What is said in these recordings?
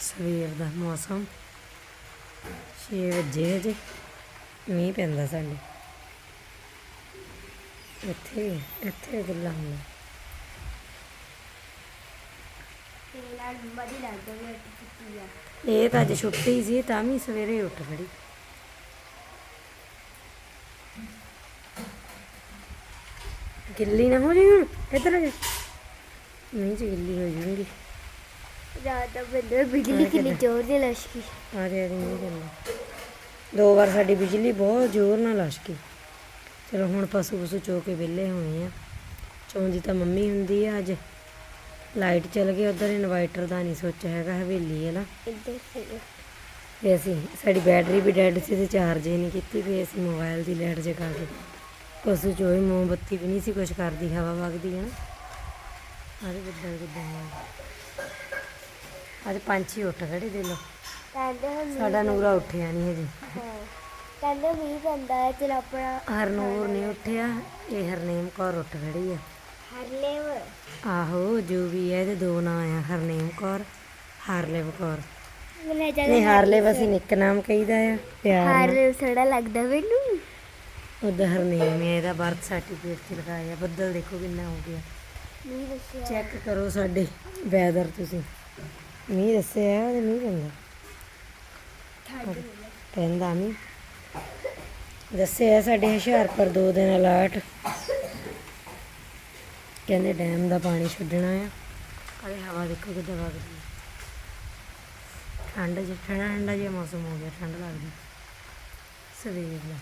ਸਵੇਰ ਦਾ ਮੌਸਮ। 6 ਵਜੇ ਹਜੇ ਮੀਂਹ ਪੈਂਦਾ ਸਾਡੇ। ਇੱਥੇ ਇੱਥੇ ਗੱਲਾਂ ਹੁੰਦਾ ਤੇ ਨਾਲ ਬੜੀ ਲੱਗਦਾ ਵੀ ਅੱਜ ਛੁੱਟੀ ਆ। ਇਹ ਤਾਂ ਅੱਜ ਛੁੱਟੀ ਸੀ ਤਾਂ ਵੀ ਸਵੇਰੇ ਉੱਠ ਖੜੀ। ਗਿੱਲੀ ਨਾ ਹੋ ਜਾਈ ਹੁਣ ਇੱਧਰ ਆ ਜਾ। ਨਹੀਂ ਜੀ ਗਿੱਲੀ ਹੋ ਜਾਊਗੀ। ਦਾ ਬੰਦੇ ਬਿਜਲੀ ਕਿੰਨੀ ਜ਼ੋਰ ਦੀ ਲਸ਼ਕੀ। ਆ ਰਿਹਾ ਨਹੀਂ ਪੈਂਦਾ ਦੋ ਵਾਰ ਸਾਡੀ ਬਿਜਲੀ ਬਹੁਤ ਜ਼ੋਰ ਨਾਲ ਲਸ਼ਕੀ। ਚਲੋ ਹੁਣ ਪਸ਼ੂ ਪਸ਼ੂ ਚੋ ਕੇ ਵਿਹਲੇ ਹੋਏ ਆ। ਚੋਂਦੀ ਤਾਂ ਮੰਮੀ ਹੁੰਦੀ ਆ ਅੱਜ। ਲਾਈਟ ਚਲ ਗਈ ਉਧਰ ਇਨਵਰਟਰ ਦਾ ਨਹੀਂ ਸੋਚ ਹੈਗਾ ਹਵੇਲੀ ਹੈ ਨਾ। ਇੱਧਰ ਸੀ ਤੇ ਅਸੀਂ ਸਾਡੀ ਬੈਟਰੀ ਵੀ ਡੈਡ ਸੀ ਤੇ ਚਾਰਜ ਹੀ ਨਹੀਂ ਕੀਤੀ ਫਿਰ ਅਸੀਂ ਮੋਬਾਈਲ ਦੀ ਲਾਈਟ ਜਗਾ ਕੇ। ਪਸ਼ੂ ਚੋਈ ਮੋਮਬੱਤੀ ਵੀ ਨਹੀਂ ਸੀ ਕੁਛ ਕਰਦੀ ਹਵਾ ਵਗਦੀ ਹੈ ਨਾ। ਆਰੇ ਬੱਦਲ ਕਿੱਦਾਂ ਅੱਜ ਪੰਛੀ ਉੱਠ ਖੜੇ ਦੇ ਲੋ ਕਹਿੰਦੇ ਹੁਣ ਸਾਡਾ ਨੂਰਾ ਉੱਠਿਆ ਨਹੀਂ ਹਜੇ। ਹਾਂ। ਕਹਿੰਦੇ ਵੀ ਬੰਦਾ ਹੈ ਚਲ ਆਪਣਾ ਹਰਨੂਰ ਨਹੀਂ ਉੱਠਿਆ ਇਹ ਹਰਨੇਮ ਕੌਰ ਉੱਠ ਖੜੀ ਆ। ਹਰਲੇਵ ਆਹੋ ਜੋ ਵੀ ਹੈ ਇਹਦੇ ਦੋ ਨਾਂ ਆ ਹਰਨੇਮ ਕੌਰ ਹਰਲੇਵ ਕੌਰ। ਮੈਨੂੰ ਨਹੀਂ ਹਰਲੇਵ ਅਸੀਂ ਨਿੱਕ ਨਾਮ ਕਹੀਦਾ ਆ ਪਿਆਰ ਹਰ ਸੜਾ ਲੱਗਦਾ ਮੈਨੂੰ। ਉਹਦਾ ਹਰਨੇਮ ਹੈ ਇਹਦਾ ਬਰਥ ਸਰਟੀਫਿਕੇਟ ਚ ਲਗਾਇਆ ਬੱਦਲ ਦੇਖੋ ਕਿੰਨਾ ਹੋ ਗਿਆ। ਨਹੀਂ ਦੱਸਿਆ। ਚੈੱਕ ਕਰੋ ਸਾਡੇ ਵੈਦਰ ਤੁਸੀਂ। ਮੀਂਹ ਦੱਸਿਆ ਉਹਦੇ ਮੀਂਹ ਪੈਂਦਾ। ਪੈਂਦਾ ਮੀਂਹ। ਦੱਸਿਆ ਸਾਡੇ ਹੁਸ਼ਿਆਰਪੁਰ ਦੋ ਦਿਨ ਅਲਰਟ। ਕਹਿੰਦੇ ਡੈਮ ਦਾ ਪਾਣੀ ਛੱਡਣਾ ਆ। ਅਰੇ ਹਵਾ ਦੇਖੋ ਕਿੱਦਾਂ ਵਗਦੀ ਹੈ। ਠੰਡ ਜਿਹਾ ਠੰਡਾ ਠੰਡਾ ਜਿਹਾ ਮੌਸਮ ਹੋ ਗਿਆ, ਠੰਡ ਲੱਗਦੀ। ਸਵੇਰ ਦਾ।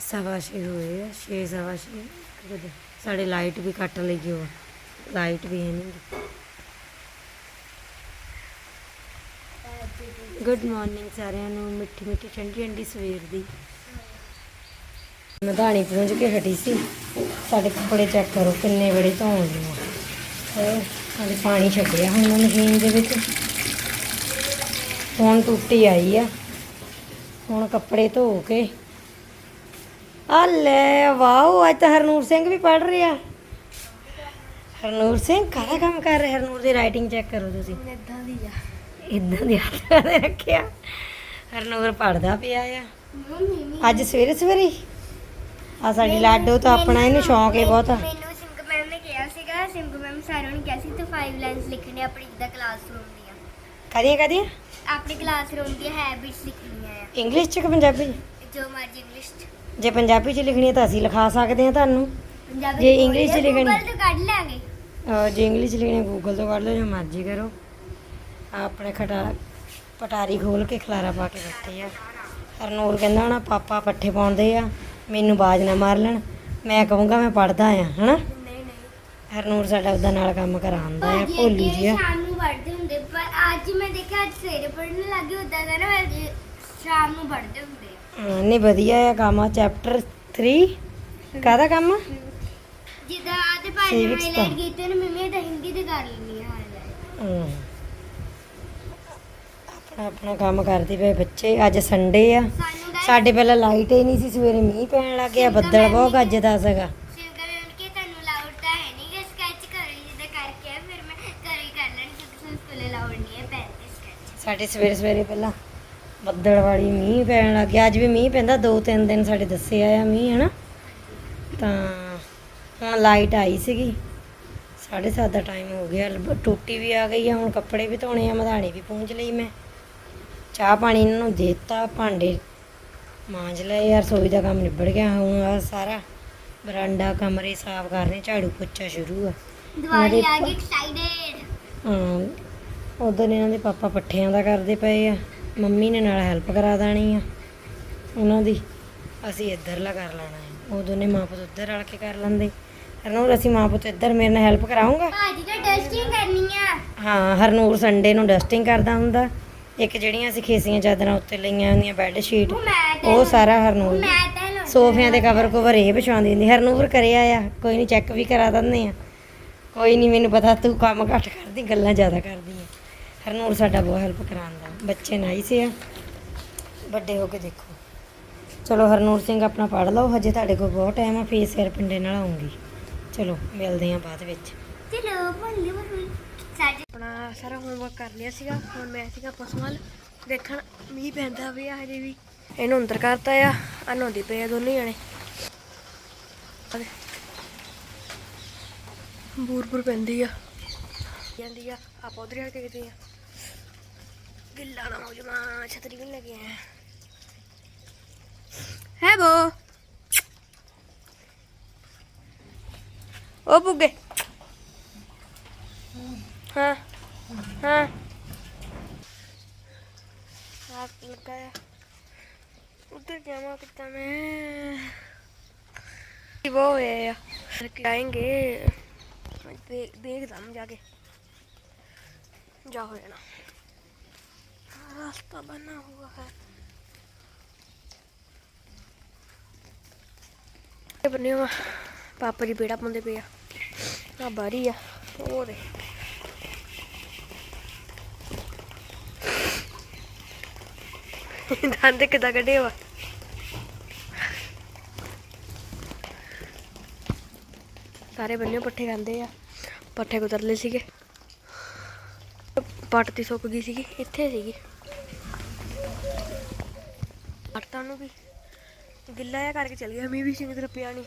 ਸਵਾ ਛੇ ਹੋਏ ਆ, ਛੇ, ਸਵਾ ਛੇ। ਕਦੋਂ? ਸਾਡੇ ਲਾਈਟ ਵੀ ਕੱਟ ਲਈ ਹੋ ਲਾਈਟ ਵੀ ਹੈ ਨਹੀਂ ਗੁੱਡ ਮਾਰਨਿੰਗ ਸਾਰਿਆਂ ਨੂੰ, ਮਿੱਠੀ ਮਿੱਠੀ ਠੰਡੀ ਠੰਡੀ ਸਵੇਰ ਦੀ। ਮਧਾਣੀ ਪਹੁੰਚ ਕੇ ਹਟੀ ਸੀ। ਸਾਡੇ ਕੱਪੜੇ ਚੈੱਕ ਕਰੋ, ਕਿੰਨੇ ਬੜੇ ਧੋਣ ਨੂੰ ਹੈ ਹਾਲੇ ਪਾਣੀ ਛੱਡਿਆ ਹੁਣ ਮਸ਼ੀਨ ਦੇ ਵਿੱਚ। ਹੁਣ ਟੁੱਟੀ ਆਈ ਆ। ਹੁਣ ਕੱਪੜੇ ਧੋ ਕੇ। ਆ ਲੈ, ਵਾਓ, ਅੱਜ ਤਾਂ ਹਰਨੂਰ ਸਿੰਘ ਵੀ ਪੜ ਰਿਹਾ। ਹਰਨੂਰ ਸਿੰਘ ਕਾਹਦਾ ਕੰਮ ਕਰ ਰਿਹਾ ਹਰਨੂਰ ਦੀ ਰਾਈਟਿੰਗ ਚੈੱਕ ਕਰੋ ਤੁਸੀਂ? ਇਦਾਂ ਦੀ ਆ। ਇਦਾਂ ਦੇ ਹੱਥਾਂ ਦੇ ਰੱਖਿਆ। ਹਰਨੂਰ ਪੜਦਾ ਪਿਆ ਆ। ਮੰਮੀ ਅੱਜ ਸਵੇਰੇ ਸਵੇਰੇ ਆ ਸਾਡੀ ਲਾਡੋ ਤਾਂ ਆਪਣਾ ਇਹਨੂੰ ਸ਼ੌਂਕ ਹੈ ਬਹੁਤ। ਮੈਨੂੰ ਸਿੰਕ ਮੈਮ ਨੇ ਕਿਹਾ ਸੀਗਾ ਸਿੰਕ ਮੈਮ ਸਾਰਿਆਂ ਨੂੰ ਕਿਹਾ ਸੀ ਤੂੰ 5 ਲਾਈਨਸ ਲਿਖਣੇ ਆਪਣੀ ਜਿੱਦਾਂ ਕਲਾਸਰੂਮ ਦੀਆਂ। ਕਦੀਆਂ ਕਦੀਆਂ? ਆਪਣੀ ਕਲਾਸਰੂਮ ਦੀਆਂ ਹੈਬਿਟਸ ਲਿਖਣੀਆਂ ਆ। ਇੰਗਲਿਸ਼ ਚ ਕਿ ਪੰਜਾਬੀ? ਚ? ਜੋ ਮਰਜ਼ੀ ਇੰਗਲਿਸ਼ ਚ। ਜੇ ਪੰਜਾਬੀ ਚ ਲਿਖਣੀ ਹੈ ਤਾਂ ਅਸੀਂ ਲਿਖਾ ਸਕਦੇ ਹਾਂ ਤੁਹਾਨੂੰ। ਪੰਜਾਬੀ ਜੇ English ਚ ਲਿਖਣੀ- Google ਤੋਂ ਕੱਢ ਲਾਂਗੇ। ਅਹ ਜੇ ਇੰਗਲਿਸ਼ ਚ ਲਿਖਣੀ ਗੂਗਲ ਤੋਂ ਕੱਢ ਲਓ ਜੋ ਮਰਜ਼ੀ ਕਰੋ। ਆਹ ਆਪਣੇ ਖਟਾ ਪਟਾਰੀ ਖੋਲ ਕੇ ਖਲਾਰਾ ਪਾ ਕੇ ਬੈਠੇ ਆ। ਹਰਨੂਰ ਕਹਿੰਦਾ ਹੋਣਾ ਪਾਪਾ ਪੱਠੇ ਪਾਉਂਦੇ ਆ ਮੈਨੂੰ ਬਾਜ ਨਾ ਮਾਰ ਲੈਣ। ਮੈਂ ਕਹੂੰਗਾ ਮੈਂ ਪੜਦਾ ਆ ਹਨਾ ਨਹੀਂ ਨਹੀਂ। ਹਰਨੂਰ ਸਾਡਾ ਉਹਦਾ ਨਾਲ ਕੰਮ ਕਰਾਉਂਦਾ ਆ ਭੋਲੂ ਜੀ ਆ। ਸ਼ਾਮ ਨੂੰ ਪੜ੍ਹਦੇ ਹੁੰਦੇ ਪਰ ਅੱਜ ਮੈਂ ਦੇਖਿਆ ਅੱਜ ਸਵੇਰੇ ਪੜ੍ਹਨ ਲੱਗੇ ਉਦਾਂ ਦਾ ਨਾ ਮੈਂ ਅੱਜ ਸ਼ਾਮ ਨੂੰ ਪੜ੍ਹਦੇ ਹੁੰਦੇ। ਹਾਂ, ਨਹੀਂ ਵਧੀਆ ਆ ਕੰਮ ਚੈਪਟਰ 3 ਕਾਹਦਾ ਕੰਮ? ਆ ਹਿੰਦੀ ਕਰ ਲੈਣੀ ਹਮ। ਆਪਣਾ ਆਪਣਾ ਕੰਮ ਕਰਦੇ ਪਏ ਬੱਚੇ ਅੱਜ ਸੰਡੇ ਆ। ਸਾਨੂੰ guys ਸਾਡੇ ਪਹਿਲਾਂ ਲਾਈਟ ਹੀ ਨਹੀਂ ਸੀ ਸਵੇਰੇ ਮੀਂਹ ਪੈਣ ਲੱਗ ਗਿਆ ਬੱਦਲ ਬਹੁਤ ਗੱਜਦਾ ਸੀਗਾ। ਸ਼ਿਵਕਾ ਮੈਮ ਕਿ ਤੁਹਾਨੂੰ ਲਾਉਡ ਤਾਂ ਹੈ ਨਹੀਂ ਕਿ ਸਕੈਚ ਕਰੋ ਜਿੱਦਾਂ ਕਰਕੇ ਆ, ਫਿਰ ਮੈਂ ਘਰੇ ਹੀ ਕਰ ਲੈਣੀ ਕਿਉਂਕਿ ਤੁਹਾਨੂੰ ਸਕੂਲੇ ਲਾਉਡ ਨਹੀਂ ਹੈ ਪੈਨ ਤੇ ਸਕੈਚ ਸਾਡੇ ਸਵੇਰੇ ਸਵੇਰੇ ਪਹਿਲਾਂ ਬੱਦਲ ਵਾਲੀ ਮੀਂਹ ਪੈਣ ਲੱਗ ਗਿਆ ਅੱਜ ਵੀ ਮੀਂਹ ਪੈਂਦਾ ਦੋ ਤਿੰਨ ਦਿਨ ਸਾਡੇ ਦੱਸੇ ਆ ਮੀਂਹ ਹਨਾ? ਤਾਂ ਹੁਣ ਲਾਈਟ ਆਈ ਸੀਗੀ। 7:30 ਦਾ ਟਾਈਮ ਹੋ ਗਿਆ। ਟੂਟੀ ਵੀ ਆ ਗਈ ਆ ਹੁਣ ਕੱਪੜੇ ਵੀ ਧੋਣੇ ਆ ਮਧਾਣੀ ਵੀ ਪੂੰਝ ਲਈ ਮੈਂ। ਚਾਹ ਪਾਣੀ ਇਹਨਾਂ ਨੂੰ ਦੇਤਾ ਭਾਂਡੇ ਮਾਂਜ ਲਏ। ਯਾਰ ਰਸੋਈ ਦਾ ਕੰਮ ਨਿਬੜ ਗਿਆ ਹੁਣ ਆ ਸਾਰਾ ਬਰਾਂਡਾ ਕਮਰੇ ਸਾਫ਼ ਕਰਨੇ ਝਾੜੂ ਪੋਚਾ ਸ਼ੁਰੂ ਆ। ਦੀਵਾਲੀ ਆ ਗਈ ਐਕਸਾਈਟਡ ਹਾਂ ਉਧਰ ਇਹਨਾਂ ਦੇ ਪਾਪਾ ਪੱਠਿਆਂ ਦਾ ਕਰਦੇ ਪਏ ਆ। ਮੰਮੀ ਨੇ ਨਾਲ ਹੈਲਪ ਕਰਾ ਦੇਣੀ ਆ। ਉਹਨਾਂ ਦੀ ਅਸੀਂ ਇੱਧਰਲਾ ਕਰ ਲੈਣਾ ਹੈ ਉਹ ਦੋਨੇ ਮਾਂ ਪੁੱਤ ਉੱਧਰ ਰਲ ਕੇ ਕਰ ਲੈਂਦੇ। ਹਰਨੂਰ ਅਸੀਂ ਮਾਂ ਪੁੱਤ ਇੱਧਰ ਮੇਰੇ ਨਾਲ ਹੈਲਪ ਕਰਾਉਂਗਾ ਭਾਜੀ ਤਾਂ ਡਸਟਿੰਗ ਕਰਨੀ ਆ। ਹਾਂ ਹਰਨੂਰ ਸੰਡੇ ਨੂੰ ਡਸਟਿੰਗ ਕਰਦਾ ਹੁੰਦਾ। ਇੱਕ ਜਿਹੜੀਆਂ ਅਸੀਂ ਖੇਸੀਆਂ ਚਾਦਰਾਂ ਉੱਤੇ ਲਈਆਂ ਹੁੰਦੀਆਂ ਬੈੱਡ ਸ਼ੀਟ ਉਹ ਸਾਰਾ ਹਰਨੂਰ। ਸੋਫਿਆਂ ਦੇ ਕਵਰ ਕਵਰ ਇਹ ਵਿਛਾਉਂਦੀ ਹੁੰਦੀ। ਹਰਨੂਰ ਕਰਿਆ ਆ ਕੋਈ ਨਹੀਂ ਚੈੱਕ ਵੀ ਕਰਾ ਦਿੰਦੇ ਆ। ਕੋਈ ਨਹੀਂ ਮੈਨੂੰ ਪਤਾ ਤੂੰ ਕੰਮ ਘੱਟ ਕਰਦੀ ਗੱਲਾਂ ਜ਼ਿਆਦਾ ਕਰਦੀ ਆ। ਹਰਨੂਰ ਸਾਡਾ ਬਹੁਤ ਹੈਲਪ ਕਰਾਉਂਦਾ। ਬੱਚੇ ਨਾਈਸ ਆ। ਵੱਡੇ ਹੋ ਕੇ ਦੇਖੋ। ਚਲੋ ਹਰਨੂਰ ਸਿੰਘ ਆਪਣਾ ਪੜ੍ਹ ਲਓ। ਹਜੇ ਤੁਹਾਡੇ ਕੋਲ ਬਹੁਤ ਟਾਈਮ ਆ ਫੇਸ ਸਿਰ ਪਿੰਡੇ ਨਾਲ ਆਉਂਗੀ। ਚਲੋ ਮਿਲਦੇ ਆ ਬਾਅਦ ਵਿੱਚ। ਚਲੋ ਭੰਲੇ ਭੰਲੇ ਸਾਡੇ ਆਪਣਾ ਸਾਰਾ ਹੋਮਵਰਕ ਕਰ ਲਿਆ ਸੀਗਾ ਹੁਣ ਮੈਂ ਸੀਗਾ ਪਸਮਲ ਦੇਖਣ ਮੀਂਹ ਪੈਂਦਾ ਵੀ ਆ ਹਜੇ ਵੀ। ਇਹਨੂੰ ਅੰਦਰ ਕਰਤਾ ਆ ਆ ਨਹਾਉਂਦੇ ਪਏ ਆ ਦੋਨੇ ਜਣੇ। ਆ ਦੇ। ਬੂਰ ਬੂਰ ਪੈਂਦੀ ਆ। ਜਾਂਦੀ ਆ ਆਪਾਂ ਉਧਰ ਆ ਕੇ ਕਿਤੇ ਆ। ਗਿੱਲਾ ਨਾ ਹੋ ਜਾਵਾਂ ਛਤਰੀ ਵੀ ਲੈ ਕੇ ਆਇਆ। ਹੈ ਬੋ। ਉਹ ਬੁੱਗੇ ਹਾਂ ਹਾਂ ਆਪ ਲੱਗਾ ਹੈ ਉਧਰ ਜਾਵਾਂ ਕਿਤਾ ਮੈਂ ਕੀ वो है जाएंगे देख देखता हम जाके जा हो जाना रास्ता बना हुआ है ਇਹ ਬੰਨੇ ਵਾ ਪਾਪਾ ਜੀ ਬੇੜਾ ਪਾਉਂਦੇ ਪਏ ਆ ਬਾਰੀ ਆ ਉਹ ਦੰਦ ਕਿੱਦਾਂ ਕੱਢੇ ਵਾ? ਸਾਰੇ ਬੰਨੇ ਪੱਠੇ ਖਾਂਦੇ ਆ। ਪੱਠੇ ਕੁਤਰ ਲਏ ਸੀਗੇ। ਪੱਟ ਦੀ ਸੁੱਕ ਗਈ ਸੀਗੀ, ਇੱਥੇ ਸੀਗੀ। ਪੱਟਾਂ ਨੂੰ ਵੀ ਗਿੱਲਾ ਜਿਹਾ ਕਰਕੇ ਚੱਲ ਗਿਆ, ਮੀਂਹ ਵੀ ਚੰਗੀ ਤਰ੍ਹਾਂ ਪਿਆ ਨਹੀਂ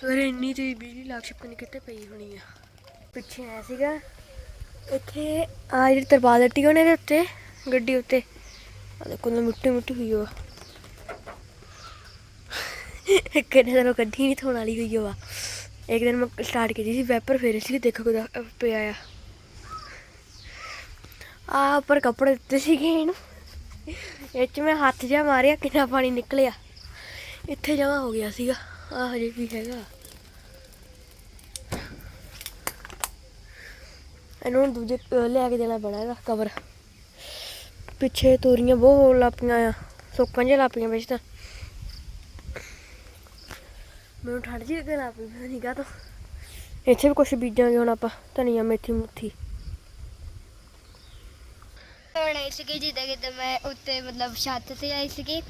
ਸਵੇਰੇ ਇੰਨੀ ਤੇਜ਼ ਬਿਜਲੀ ਲੱਗ ਪਤਾ ਨਹੀਂ ਕਿੱਥੇ ਪਈ ਹੋਣੀ ਆ? ਪਿੱਛੇ ਆਇਆ ਸੀਗਾ। ਇੱਥੇ ਆ ਜਿਹੜੀ ਤਰਪਾਲ ਦਿੱਤੀ ਉਹਨੇ ਦੇ ਉੱਤੇ, ਗੱਡੀ ਉੱਤੇ। ਆ ਦੇਖੋ ਨਾ ਮਿੱਟੀ ਮਿੱਟੀ ਹੋਈ ਹੋਆ। ਦਿਨ ਦਿਨੋਂ ਗੱਡੀ ਨਹੀਂ ਧੋਣ ਵਾਲੀ ਹੋਈ ਹੋਆ। ਇੱਕ ਦਿਨ ਮੈਂ ਸਟਾਰਟ ਕੀਤੀ ਸੀ ਵੈਪਰ ਫੇਰੇ ਸੀ, ਦੇਖੋ ਕਿਦਾ ਪਿਆ ਆ। ਆ ਉੱਪਰ ਕੱਪੜੇ ਦਿੱਤੇ ਸੀਗੇ ਇਹਨੂੰ। ਇਹ ਚ ਮੈਂ ਹੱਥ ਜਿਹਾ ਮਾਰਿਆ, ਕਿੰਨਾ ਪਾਣੀ ਨਿਕਲਿਆ। ਇੱਥੇ ਜਮਾ ਹੋ ਗਿਆ ਸੀਗਾ। ਆ ਹਜੇ ਵੀ ਹੈਗਾ। ਇਹਨੂੰ ਦੂਜੇ, ਅਹ ਕੇ ਦੇਣਾ ਪੈਣਾ ਕਵਰ ਪਿੱਛੇ ਤੋਰੀਆਂ ਬਹੁਤ ਹੋਣ ਆ। ਸੁੱਕਣ ਜਿਹਾ ਲੱਪੀਆਂ ਵਿੱਚ ਤਾਂ। ਮੈਨੂੰ ਠੰਡ ਜੀ ਲੱਗਣ ਲੱਗ ਪਈ ਪਤਾ ਇੱਥੇ ਵੀ ਕੁਝ ਬੀਜਾਂਗੇ ਹੁਣ ਆਪਾਂ, ਧਨੀਆ, ਮੇਥੀ ਮੁੱਥੀ ਹੁਣ ਆਈ ਸੀਗੀ ਜਿੱਦਾਂ ਕਿਦਾਂ ਮੈਂ ਉੱਤੇ ਮਤਲਬ ਛੱਤ ਤੇ ਆਈ ਸੀਗੀ।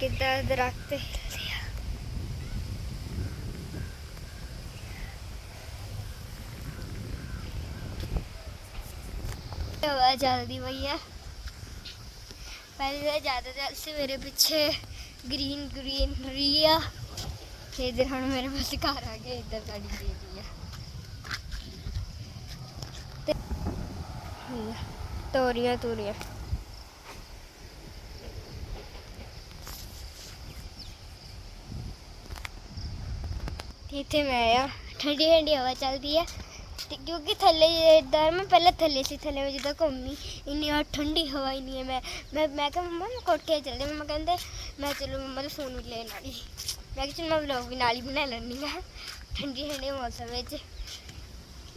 ਕਿੱਦਾਂ ਦਰਖਤ ਹਿੱਲਿਆ। ਹਵਾ ਚੱਲਦੀ ਪਈ ਆ। ਪਹਿਲੇ ਜ਼ਿਆਦਾ ਚੱਲ ਸੀ ਮੇਰੇ ਪਿੱਛੇ ਗ੍ਰੀਨ ਗ੍ਰੀਨ ਰੀ ਆ ਤੇ ਇਧਰ ਹੁਣ ਮੇਰੇ ਪਾਸ ਘਰ ਆ ਗਏ ਇੱਧਰ ਸਾਡੀ ਬੇਟੀ ਆ। ਤੇ ਤੋਰੀਆਂ ਤੋਰੀਆਂ। ਇੱਥੇ ਮੈਂ ਆ। ਠੰਡੀ ਠੰਡੀ ਹਵਾ ਚੱਲਦੀ ਹੈ ਤੇ ਕਿਉਂਕਿ ਥੱਲੇ ਇਧਰ ਮੈਂ ਪਹਿਲਾਂ ਥੱਲੇ ਸੀ, ਥੱਲੇ ਮੈਂ ਜਿੱਦਾਂ ਘੁੰਮੀ। ਇੰਨੀ ਆ ਠੰਡੀ ਹਵਾ ਹੀ ਨਹੀਂ ਹੈ ਮੈਂ ਮੈਂ ਮੈਂ ਕਿਹਾ ਮੰਮਾ, ਮੈਂ ਕੋਠੇ ਚੱਲਦੇ ਮੰਮਾ ਕਹਿੰਦੇ, ਮੈਂ ਚਲੋ ਮੰਮਾ ਦਾ ਫੋਨ ਵੀ ਲੈ ਨਾਲ ਮੈਂ ਕਿਹਾ ਚਲ ਮੈਂ ਵਲੌਗ ਵੀ ਨਾਲ ਹੀ ਬਣਾ ਲੈਂਦੀ ਆ। ਠੰਡੀ ਠੰਡੇ ਮੌਸਮ ਵਿੱਚ।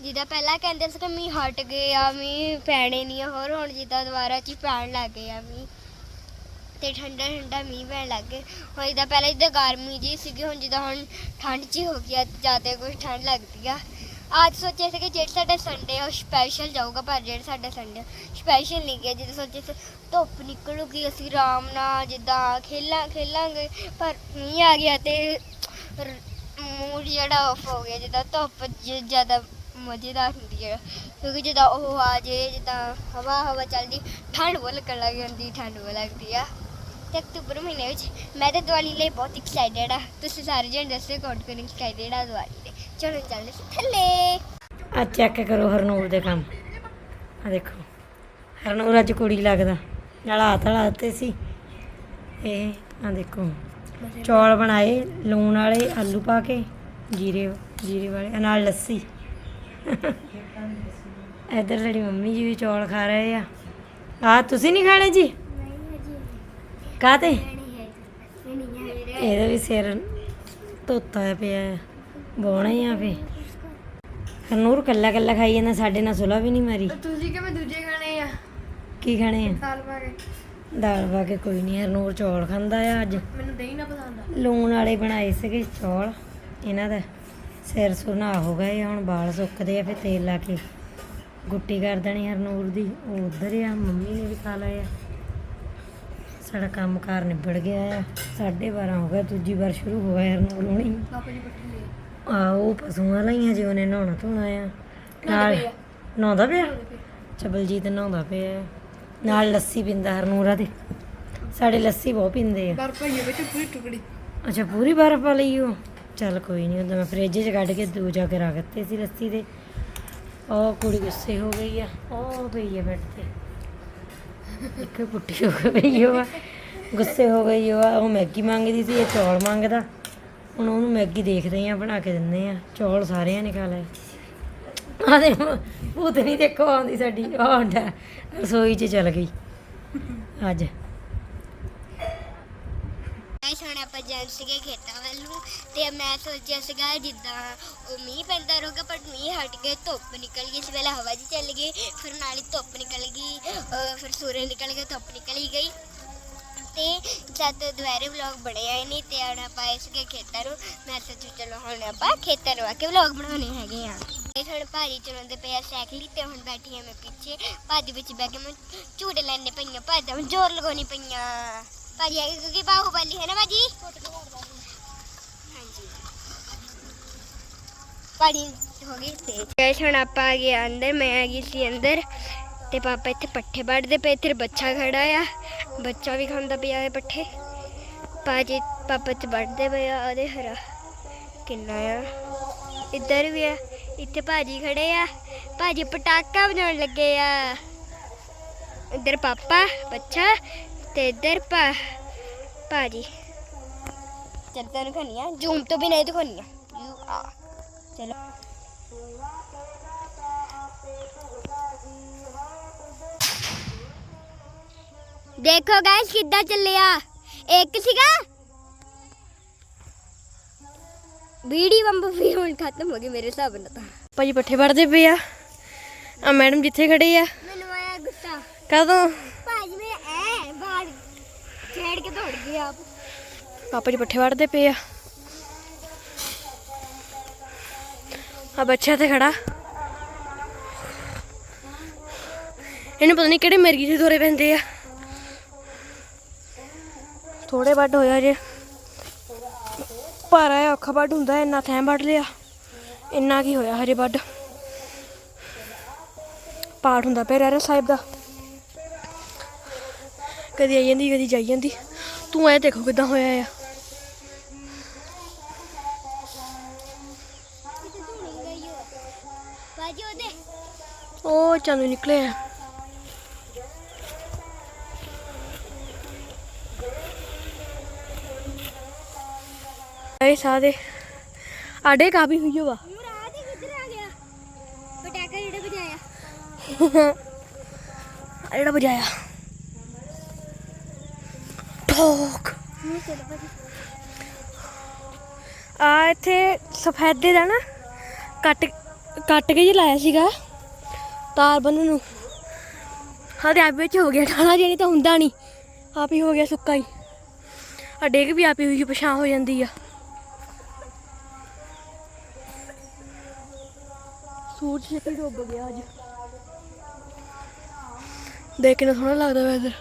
ਜਿੱਦਾਂ ਪਹਿਲਾਂ ਕਹਿੰਦੇ ਸੀ ਕਿ ਮੀਂਹ ਹਟ ਗਏ ਆ ਮੀਂਹ ਪੈਣੇ ਨਹੀਂ ਆ, ਹੋਰ ਹੁਣ ਜਿੱਦਾਂ ਦੁਬਾਰਾ ਚ ਪੈਣ ਲੱਗ ਗਏ ਆ ਮੀਂਹ। ਤੇ ਠੰਡਾ ਠੰਡਾ ਮੀਂਹ ਪੈਣ ਲੱਗ ਗਏ। ਹੁਣ ਜਿੱਦਾਂ ਪਹਿਲਾਂ ਜਿੱਦਾਂ ਗਰਮੀ ਜੀ ਸੀਗੀ, ਹੁਣ ਜਿੱਦਾਂ ਹੁਣ ਠੰਡ ਚ ਹੀ ਹੋ ਗਿਆ ਜ਼ਿਆਦਾ ਕੋਈ ਠੰਡ ਲੱਗਦੀ ਆ। ਅੱਜ ਸੋਚਿਆ ਸੀ ਕਿ ਜਿਹੜਾ ਸਾਡਾ ਸੰਡੇ ਆ, ਉਹ ਸਪੈਸ਼ਲ ਜਾਊਗਾ, ਪਰ ਜਿਹੜਾ ਸਾਡਾ ਸੰਡੇ ਸਪੈਸ਼ਲ ਨਹੀਂ ਗਿਆ। ਜਿੱਦਾਂ ਸੋਚਿਆ ਸੀ, ਧੁੱਪ ਨਿਕਲੂਗੀ, ਅਸੀਂ ਆਰਾਮ ਨਾਲ ਜਿੱਦਾਂ ਖੇਲਾਂ, ਖੇਲਾਂਗੇ, ਪਰ ਮੀਂਹ ਆ ਗਿਆ ਤੇ ਮੂਡ ਜਿਹੜਾ ਆਫ ਹੋ ਗਿਆ, ਜਿੱਦਾਂ ਧੁੱਪ ਜ- ਜ਼ਿਆਦਾ ਮਜ਼ੇਦਾਰ ਹੁੰਦੀ ਹੈ ਕਿਉਂਕਿ ਜਿੱਦਾਂ ਉਹ ਆ ਜੇ, ਜਿੱਦਾਂ ਹਵਾ ਹਵਾ ਚੱਲਦੀ, ਠੰਡ ਬਹੁਤ ਲੱਗਣ ਲੱਗ ਜਾਂਦੀ, ਠੰਡ ਬਹੁਤ ਲੱਗਦੀ ਆ। ਤੇ ਅਕਤੂਬਰ ਮਹੀਨੇ ਵਿੱਚ ਮੈਂ ਤੇ ਦੀਵਾਲੀ ਲਈ ਬਹੁਤ ਐਕਸਾਈਟਡ ਆ। ਤੁਸੀਂ ਸਾਰੇ ਜਣ ਦੱਸੋ, ਕੌਣ ਕੌਣ ਐਕਸਾਈਟਡ ਆ ਦੀਵਾਲੀ ਲਈ? ਚਲੋ ਚੱਲਦੇ ਸੀ ਥੱਲੇ। ਆ ਚੈੱਕ ਕਰੋ ਹਰਨੂਰ ਦੇ ਕੰਮ। ਆ ਦੇਖੋ, ਹਰਨੂਰ ਅੱਜ ਕੁੜੀ ਲੱਗਦਾ। ਨਲਾ ਤਲਾ ਤੇ ਸੀ। ਇਹ ਆ ਦੇਖੋ, ਚੌਲ ਬਣਾਏ, ਲੂਣ ਵਾਲੇ, ਆਲੂ ਪਾ ਕੇ, ਜੀਰੇ ਜੀਰੇ ਵਾਲੇ ਨਾਲ ਲੱਸੀ। ਇੱਧਰ ਸਾਡੀ ਮੰਮੀ ਜੀ ਵੀ ਚੌਲ ਖਾ ਰਹੇ ਆ। ਆ ਤੁਸੀਂ ਨਹੀਂ ਖਾਣੇ ਜੀ? ਕਾਤੇ ਇਹਦਾ ਵੀ ਸਿਰ ਧੋਤਾ ਪਿਆ ਬੋਣਾ ਹੀ ਆ ਫੇ ਹਰਨੂਰ ਕੱਲਾ ਕੱਲਾ ਖਾਈ ਜਾਂਦਾ ਸਾਡੇ ਨਾਲ ਸੁਲਾ ਵੀ ਨਹੀਂ ਮਾਰੀ ਤੁਸੀਂ ਕਿਵੇਂ ਦੂਜੇ ਖਾਣੇ ਆ ਕੀ ਖਾਣੇ ਆ ਸਾਲ ਬਾਰੇ ਦਾਲ ਪਾ ਕੇ ਕੋਈ ਨਹੀਂ ਹਰਨੂਰ ਚੌਲ ਖਾਂਦਾ ਆ ਅੱਜ ਮੈਨੂੰ ਦਹੀਂ ਨਾ ਪਸੰਦ ਆ ਲੂਣ ਵਾਲੇ ਬਣਾਏ ਸੀਗੇ ਚੌਲ ਇਹਨਾਂ ਦਾ ਸਿਰ ਸੁਨਾ ਹੋ ਗਏ ਹੁਣ ਵਾਲ ਸੁੱਕਦੇ ਆ ਫਿਰ ਤੇਲ ਲਾ ਕੇ ਗੁੱਟੀ ਕਰ ਦੇਣੀ ਹਰਨੂਰ ਦੀ ਉਹ ਉਧਰ ਆ ਮੰਮੀ ਨੇ ਵੀ ਖਾ ਲਿਆ ਸਾਡਾ ਕੰਮ ਕਾਰ ਨਿਬੜ ਗਿਆ ਆ 12:30 ਹੋ ਗਿਆ ਦੂਜੀ ਵਾਰ ਸ਼ੁਰੂ ਹੋ ਗਿਆ ਹਰਨੂਰ ਹੁਣੀ ਪਾਪਾ ਜੀ ਆ ਉਹ ਪਸ਼ੂਆਂ ਹੀ ਹਜੇ ਉਹਨੇ ਨਹਾਉਣਾ ਧੋਣਾ ਆ। ਨਾਲ ਨਹਾਉਂਦਾ ਪਿਆ? ਅੱਛਾ ਬਲਜੀਤ ਨਹਾਉਂਦਾ ਪਿਆ ਨਾਲ ਲੱਸੀ ਪੀਂਦਾ ਹਰਨੂਰਾ ਦੇ। ਸਾਡੇ ਲੱਸੀ ਬਹੁਤ ਪੀਂਦੇ ਆ। ਬਰਫ ਪਈ ਵਿੱਚ ਪੂਰੀ ਟੁਕੜੀ। ਅੱਛਾ ਪੂਰੀ ਬਰਫ਼ ਵਾਲੀ ਉਹ ਚੱਲ ਕੋਈ ਨਹੀਂ ਉਹਦਾ ਮੈਂ ਫ੍ਰਿਜ 'ਚ ਕੱਢ ਕੇ ਦੂ ਜਾ ਕੇ ਰੱਖ ਦਿੱਤੇ ਸੀ ਲੱਸੀ ਦੇ। ਉਹ ਕੁੜੀ ਗੁੱਸੇ ਹੋ ਗਈ ਆ। ਉਹ ਪਈ ਆ ਬੈੱਡ ਤੇ। ਇੱਕ ਪੁੱਟੀ ਹੋ ਗਈ ਉਹ ਆ। ਗੁੱਸੇ ਹੋ ਗਈ ਉਹ ਆ। ਉਹ ਮੈਗੀ ਮੰਗਦੀ ਸੀ, ਇਹ ਚੌਲ ਮੰਗਦਾ। ਹੁਣ ਉਹਨੂੰ ਮੈਗੀ ਦੇਖਦੇ ਆ, ਬਣਾ ਕੇ ਦਿੰਦੇ ਆ। ਚੌਲ ਸਾਰਿਆਂ ਨੇ ਖਾ ਲਏ। ਆ ਦੇ ਭੂਤ ਨਹੀਂ ਦੇਖੋ ਆਉਂਦੀ ਸਾਡੀ। ਆਹ ਰਸੋਈ 'ਚ ਚਲ ਗਈ। ਅੱਜ। ਗਾਇਸ ਹੁਣ ਆਪਾਂ ਜਾਣ ਸੀਗੇ ਖੇਤਾਂ ਵੱਲੋਂ ਤੇ ਮੈਂ ਸੋਚਿਆ ਸੀਗਾ ਜਿੱਦਾਂ ਉਹ ਮੀਂਹ ਪੈਂਦਾ ਰਹੂਗਾ ਪਰ ਮੀਂਹ ਹਟ ਗਿਆ ਧੁੱਪ ਨਿਕਲ ਗਈ। ਇਸ ਵੇਲੇ ਹਵਾ ਜੀ ਚੱਲ ਗਈ, ਫਿਰ ਨਾਲ ਹੀ ਧੁੱਪ ਨਿਕਲ ਗਈ ਫਿਰ ਸੂਰਜ ਨਿਕਲ ਗਿਆ, ਧੁੱਪ ਨਿਕਲੀ ਗਈ। ਤੇ ਜਦ ਦੁਬਾਰੇ ਵਲੌਗ ਬਣੇ ਆਏ ਨਹੀਂ ਤੇ ਹੁਣ ਆਪਾਂ ਆਏ ਸੀਗੇ ਖੇਤਾਂ ਨੂੰ, ਮੈਂ ਸੋਚਿਆ ਚਲੋ ਹੁਣ ਆਪਾਂ ਖੇਤਾਂ ਨੂੰ ਆ ਕੇ ਵਲੌਗ ਬਣਾਉਣੇ ਹੈਗੇ ਆ। ਇਹ ਹੁਣ ਭਾਜੀ ਚਲਾਉਂਦੇ ਪਏ ਆ ਸਾਈਕਲ ਤੇ, ਹੁਣ ਬੈਠੀ ਆ ਮੈਂ ਪਿੱਛੇ, ਭਾਜੀ ਵਿੱਚ ਬੈ ਕੇ ਮੈਂ ਝੂਟੇ ਲੈਣੇ ਪਈਆਂ, ਭਾਜੀ ਦਾ ਮੈਂ ਜ਼ੋਰ ਲਗਾਉਣੀ ਪਈਆਂ। ਭਾਜੀ ਆ ਗਏ ਕਿਉਂਕਿ ਬਾਹੂਬਲੀ ਹੈ ਨਾ ਭਾਜੀ? ਹਾਂਜੀ। ਭਾਜੀ, ਹੋ ਗਈ ਤੇ। ਗੈਸ, ਹੁਣ ਆਪਾਂ ਆ ਗਏ ਅੰਦਰ, ਮੈਂ ਆ ਗਈ ਸੀ ਅੰਦਰ ਤੇ ਪਾਪਾ ਇੱਥੇ ਪੱਠੇ ਵੱਢਦੇ ਪਏ, ਇੱਥੇ ਬੱਚਾ ਖੜਾ ਆ। ਬੱਚਾ ਵੀ ਖਾਂਦਾ ਪਿਆ ਹੈ ਪੱਠੇ। ਭਾਜੀ, ਪਾਪਾ ਤੇ ਵੱਢਦੇ ਪਏ ਆ ਉਹਦੇ ਹਰਾ ਕਿੰਨਾ ਆ। ਇੱਧਰ ਵੀ ਆ, ਇੱਥੇ ਭਾਜੀ ਖੜੇ ਆ। ਭਾਜੀ ਪਟਾਕਾ ਵਜਾਉਣ ਲੱਗੇ ਆ। ਇੱਧਰ ਪਾਪਾ, ਬੱਚਾ ਤੇ ਇੱਧਰ ਪਾ ਭਾਜੀ। ਚੱਲ ਤੈਨੂੰ ਖਣੀਆਂ ਜ਼ੂਮ ਤੋਂ ਵੀ ਨਹੀਂ ਦਿਖਾਉਣੀਆਂ ਯੂ ਆ ਚਲੋ। ਦੇਖੋ ਗਾਇਸ ਕਿੱਦਾਂ ਚੱਲਿਆ। ਇੱਕ ਸੀਗਾ। ਬੀੜੀ ਬੰਬ ਵੀ ਹੁਣ ਖਤਮ ਹੋ ਗਈ ਮੇਰੇ ਹਿਸਾਬ ਨਾਲ ਤਾਂ। ਭਾਜੀ ਪੱਠੇ ਵੜਦੇ ਪਏ ਆ। ਆ ਮੈਡਮ ਜਿੱਥੇ ਖੜੇ ਆ। ਮੈਨੂੰ ਆਇਆ ਗੁੱਸਾ। ਕਦੋਂ? ਛੇੜ ਕੇ ਦੌੜ ਗਏ ਆਪ। ਪਾਪਾ ਜੀ ਪੱਠੇ ਵੜਦੇ ਪਏ ਆ। ਆ ਬੱਚਾ ਤੇ ਖੜਾ। ਇਹਨੂੰ ਪਤਾ ਨਹੀਂ ਕਿਹੜੇ ਮਿਰਗੀ ਦੇ ਦੌਰੇ ਪੈਂਦੇ ਆ। ਥੋੜੇ ਵੱਡ ਹੋਇਆ ਜੇ। ਭਾਰਾ ਆ ਔਖਾ ਵੱਡ ਹੁੰਦਾ, ਇੰਨਾ ਥੈਂ ਵੱਢ ਲਿਆ। ਇੰਨਾ ਕੀ ਹੋਇਆ ਹਜੇ ਵੱਡ ਪਾਠ ਹੁੰਦਾ ਪਿਆ ਰਹਿਰਾ ਸਾਹਿਬ ਦਾ। ਕਦੀ ਆਈ ਜਾਂਦੀ ਕਦੀ ਜਾਈ ਜਾਂਦੀ। ਤੂੰ ਐ ਦੇਖੋ ਕਿਦਾਂ ਹੋਇਆ ਆ। ਉਹ ਚਾਂਦੂ ਨਿਕਲੇ ਆ। ਇਹ ਸਾਦੇ ਆਡੇ ਕਾਬੀ ਹੋਈ ਹੋਵਾ ਪਟਾਕਾ ਜਿਹੜਾ ਵਜਾਇਆ। ਜਿਹੜਾ ਵਜਾਇਆ। ਠੋਕ ਆ ਇੱਥੇ ਸਫੈਦੇ ਦਾ ਨਾ ਕੱਟ ਕੱਟ ਕੇ ਜੀ ਲਾਇਆ ਸੀਗਾ ਤਾਰ ਬੰਨਣ ਨੂੰ। ਹਾਂ ਤੇ ਆਪ ਹੋ ਗਿਆ ਠਾਣਾ ਜਿਹੜੀ ਤਾਂ ਹੁੰਦਾ ਨਹੀਂ। ਆਪ ਹੀ ਹੋ ਗਿਆ ਸੁੱਕਾ ਹੀ। ਆ ਡੇਗ ਵੀ ਆਪ ਹੀ ਹੋਈ ਪਛਾਂ ਹੋ ਜਾਂਦੀ ਆ। ਸੂਰਜ ਛੇਤੀ ਡੁੱਬ ਗਿਆ ਅੱਜ। ਦੇਖ ਕੇ ਸੋਹਣਾ ਲੱਗਦਾ ਵੈਦਰ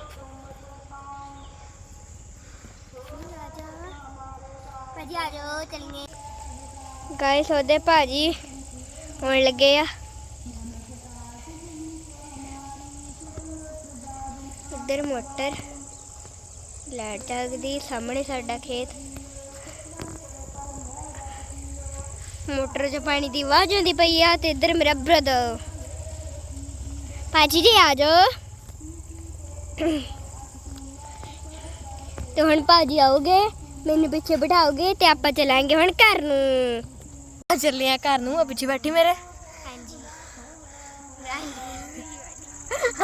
ਭਾਜੀ ਆ ਜਾਓ ਚੱਲੀਏ ਗਾਇਸ ਉਹਦੇ ਭਾਜੀ ਹੋਣ ਲੱਗੇ ਆ। ਇੱਧਰ ਮੋਟਰ, ਲਾਈਟ ਜਗਦੀ, ਸਾਹਮਣੇ ਸਾਡਾ ਖੇਤ। ਮੋਟਰ 'ਚ ਪਾਣੀ ਦੀ ਆਵਾਜ਼ ਆਉਂਦੀ ਪਈ ਆ ਤੇ ਇੱਧਰ ਮੇਰਾ ਬ੍ਰਦਰ ਭਾਜੀ ਜੀ ਆ ਜਾਓ। ਤੇ ਹੁਣ ਭਾਜੀ ਆਓਗੇ ਮੈਨੂੰ ਪਿੱਛੇ ਬਿਠਾਓਗੇ ਤੇ ਆਪਾਂ ਚਲਾਂਗੇ ਹੁਣ ਘਰ ਨੂੰ। ਆ ਚੱਲੇ ਆ ਘਰ ਨੂੰ ਆ ਪਿੱਛੇ ਬੈਠੀ ਮੇਰੇ? ਹਾਂਜੀ।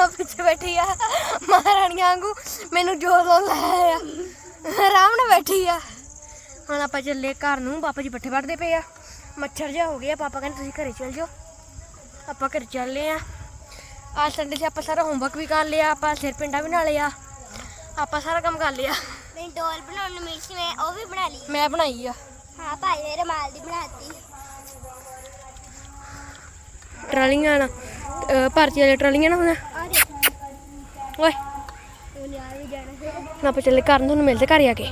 ਆ ਪਿੱਛੇ ਬੈਠੀ ਆ ਮਹਾਰਾਣੀਆਂ ਵਾਂਗੂ। ਮੈਨੂੰ ਜੋਰ ਲੋ ਲਾਇਆ ਆ ਆਰਾਮ ਨਾਲ ਬੈਠੀ ਆ। ਹੁਣ ਆਪਾਂ ਚੱਲੇ ਘਰ ਨੂੰ ਪਾਪਾ ਜੀ ਪੱਠੇ ਵੱਢਦੇ ਪਏ ਆ। ਮੱਛਰ ਜਿਹਾ ਹੋ ਗਿਆ ਪਾਪਾ ਕਹਿੰਦੇ ਤੁਸੀਂ ਘਰੇ ਚੱਲ ਜਾਓ। ਆਪਾਂ ਘਰ ਚੱਲੇ ਆ। ਆ ਸੰਡੇ ਸੀ ਆਪਾਂ ਸਾਰਾ ਹੋਮਵਰਕ ਵੀ ਕਰ ਲਿਆ ਆਪਾਂ ਸਿਰ ਪਿੰਡਾ ਵੀ ਨਾ ਲਿਆ ਆਪਾਂ ਸਾਰਾ ਕੰਮ ਕਰ ਲਿਆ। ਮੈਂ ਡੋਲ ਬਣਾਉਣ ਨੂੰ ਮਿਲੀ ਸੀ ਮੈਂ ਉਹ ਵੀ ਬਣਾ ਲਈ। ਮੈਂ ਬਣਾਈ ਆ। ਹਾਂ ਭਾਈ ਨੇ ਰਮਾਲ ਦੀ ਬਣਾਤੀ ਟਰਾਲੀਆਂ ਨਾ, ਅਹ ਭਾਰਤੀ ਵਾਲੀਆਂ ਟਰਾਲੀਆਂ ਨਾ ਹੁਣ। ਓਏ। ਉਹ ਆਪਾਂ ਚੱਲੇ, ਘਰ ਨੂੰ ਤੁਹਾਨੂੰ ਮਿਲਦੇ ਘਰ ਆ ਕੇ।